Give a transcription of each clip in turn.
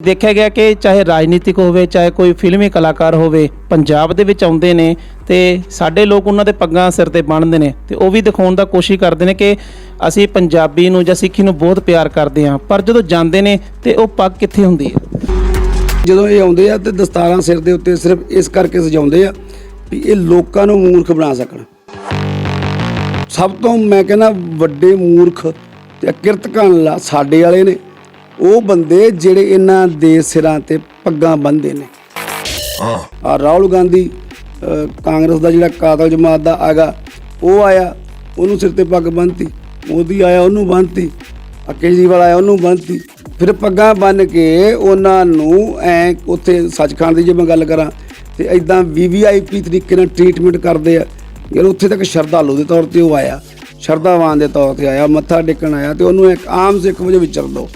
ਦੇਖਿਆ ਗਿਆ ਕਿ ਚਾਹੇ ਰਾਜਨੀਤਿਕ ਹੋਵੇ, ਚਾਹੇ ਕੋਈ ਫਿਲਮੀ ਕਲਾਕਾਰ ਹੋਵੇ, ਪੰਜਾਬ ਦੇ ਵਿੱਚ ਆਉਂਦੇ ਨੇ ਤੇ ਸਾਡੇ ਲੋਕ ਉਹਨਾਂ ਦੇ ਪੱਗਾਂ ਸਿਰ ਤੇ ਬੰਨ੍ਹਦੇ ਨੇ ਤੇ ਉਹ ਵੀ ਦਿਖਾਉਣ ਦਾ ਕੋਸ਼ਿਸ਼ ਕਰਦੇ ਨੇ ਕਿ ਅਸੀਂ ਪੰਜਾਬੀ ਨੂੰ ਜਾਂ ਸਿੱਖੀ ਨੂੰ ਬਹੁਤ ਪਿਆਰ ਕਰਦੇ ਹਾਂ, ਪਰ ਜਦੋਂ ਜਾਂਦੇ ਨੇ ਤੇ ਉਹ ਪੱਗ ਕਿੱਥੇ ਹੁੰਦੀ ਹੈ? ਜਦੋਂ ਇਹ ਆਉਂਦੇ ਆ ਤੇ ਦਸਤਾਰਾਂ ਸਿਰ ਦੇ ਉੱਤੇ ਸਿਰਫ ਇਸ ਕਰਕੇ ਸਜਾਉਂਦੇ ਆ ਵੀ ਇਹ ਲੋਕਾਂ ਨੂੰ ਮੂਰਖ ਬਣਾ ਸਕਣ। ਸਭ ਤੋਂ ਮੈਂ ਕਹਿੰਦਾ ਵੱਡੇ ਮੂਰਖ ਤੇ ਕਿਰਤ ਸਾਡੇ ਵਾਲੇ ਨੇ। ਉਹ ਬੰਦੇ ਜਿਹੜੇ ਇਹਨਾਂ ਦੇ ਸਿਰਾਂ ਤੇ ਪੱਗਾਂ ਬੰਨ੍ਹਦੇ ਨੇ। ਆ ਰਾਹੁਲ ਗਾਂਧੀ ਕਾਂਗਰਸ ਦਾ ਜਿਹੜਾ ਕਾਤਲ ਜਮਾਤ ਦਾ ਆਗਾ ਉਹ ਆਇਆ ਉਹਨੂੰ ਸਿਰ ਤੇ ਪੱਗ ਬੰਨਤੀ ਮੋਦੀ ਆਇਆ ਉਹਨੂੰ ਬੰਨਤੀ ਆ ਕੇਜਰੀਵਾਲ ਆਇਆ ਉਹਨੂੰ ਬੰਨਤੀ ਫਿਰ ਪੱਗਾਂ ਬੰਨ ਕੇ ਉਹਨਾਂ ਨੂੰ ਐ ਉੱਥੇ ਸੱਚਖੰਡ ਦੀ ਜੇ ਮੈਂ ਗੱਲ ਕਰਾਂ ਤੇ ਐਦਾਂ ਵੀਵੀਆਈਪੀ ਤਰੀਕੇ ਨਾਲ ਟ੍ਰੀਟਮੈਂਟ ਕਰਦੇ ਆ ਯਾਰ ਉੱਥੇ ਤੱਕ ਸ਼ਰਧਾਲੂ ਦੇ ਤੌਰ ਤੇ ਉਹ ਆਇਆ ਸ਼ਰਧਾਵਾਨ ਦੇ ਤੌਰ ਤੇ ਆਇਆ ਮੱਥਾ ਟੇਕਣ ਆਇਆ ਤੇ ਉਹਨੂੰ ਇੱਕ ਆਮ ਸਿੱਖ ਵਜੋਂ ਵਿਚਰ ਦੋ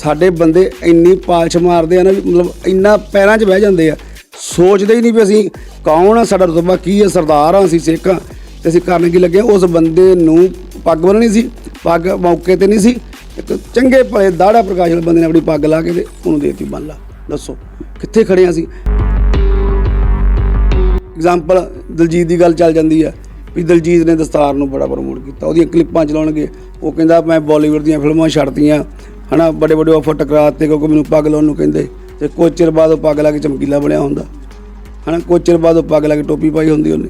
ਸਾਡੇ ਬੰਦੇ ਇੰਨੀ ਪਾਲਸ਼ ਮਾਰਦੇ ਆ ਨਾ ਵੀ ਮਤਲਬ ਇੰਨਾ ਪੈਰਾਂ 'ਚ ਬਹਿ ਜਾਂਦੇ ਆ। ਸੋਚਦੇ ਹੀ ਨਹੀਂ ਵੀ ਅਸੀਂ ਕੌਣ ਆ, ਸਾਡਾ ਰਤਬਾ ਕੀ ਹੈ ਸਰਦਾਰ ਆ, ਅਸੀਂ ਸਿੱਖ ਆ, ਤੇ ਅਸੀਂ ਕਰਨ ਕੀ ਲੱਗੇ ਉਸ ਬੰਦੇ ਨੂੰ ਪੱਗ ਬੰਨਣੀ ਸੀ, ਪੱਗ ਮੌਕੇ ਤੇ ਨਹੀਂ ਸੀ। ਇੱਕ ਚੰਗੇ ਭਲੇ ਦਾੜਾ ਪ੍ਰਕਾਸ਼ ਵਾਲੇ ਬੰਦੇ ਨੇ ਆਪਣੀ ਪੱਗ ਲਾ ਕੇ ਤੇ ਉਹਨੂੰ ਦੇਤੀ ਬੰਨ ਲਾ। ਦੱਸੋ, ਕਿੱਥੇ ਖੜੇ ਆ ਅਸੀਂ? ਐਗਜ਼ਾਮਪਲ ਦਲਜੀਤ ਦੀ ਗੱਲ ਚੱਲ ਜਾਂਦੀ ਆ ਵੀ ਦਲਜੀਤ ਨੇ ਦਸਤਾਰ ਨੂੰ ਬੜਾ ਪ੍ਰਮੋਟ ਕੀਤਾ, ਉਹਦੀਆਂ ਕਲਿੱਪਾਂ ਚਲਾਉਣਗੇ। ਉਹ ਕਹਿੰਦਾ, ਮੈਂ ਬਾਲੀਵੁੱਡ ਦੀਆਂ ਫਿਲਮਾਂ ਛੱਡਤੀਆਂ ਹਨਾ ਬੜੇ ਬੜੇ ਆਫਰ ਟਕਰਾਤੇ, ਕਿਉਂਕਿ ਮੈਨੂੰ ਪੱਗ ਲਾਉਣ ਨੂੰ ਕਹਿੰਦੇ। ਤੇ ਕੁਝ ਚਿਰ ਬਾਅਦ ਉਹ ਪੱਗ ਲਾ ਕੇ ਚਮਕੀਲਾ ਬਣਿਆ ਹੁੰਦਾ। ਹਨਾ ਕੁਝ ਚਿਰ ਬਾਅਦ ਉਹ ਪੱਗ ਲਾ ਕੇ ਟੋਪੀ ਪਾਈ ਹੁੰਦੀ ਉਹਨੇ।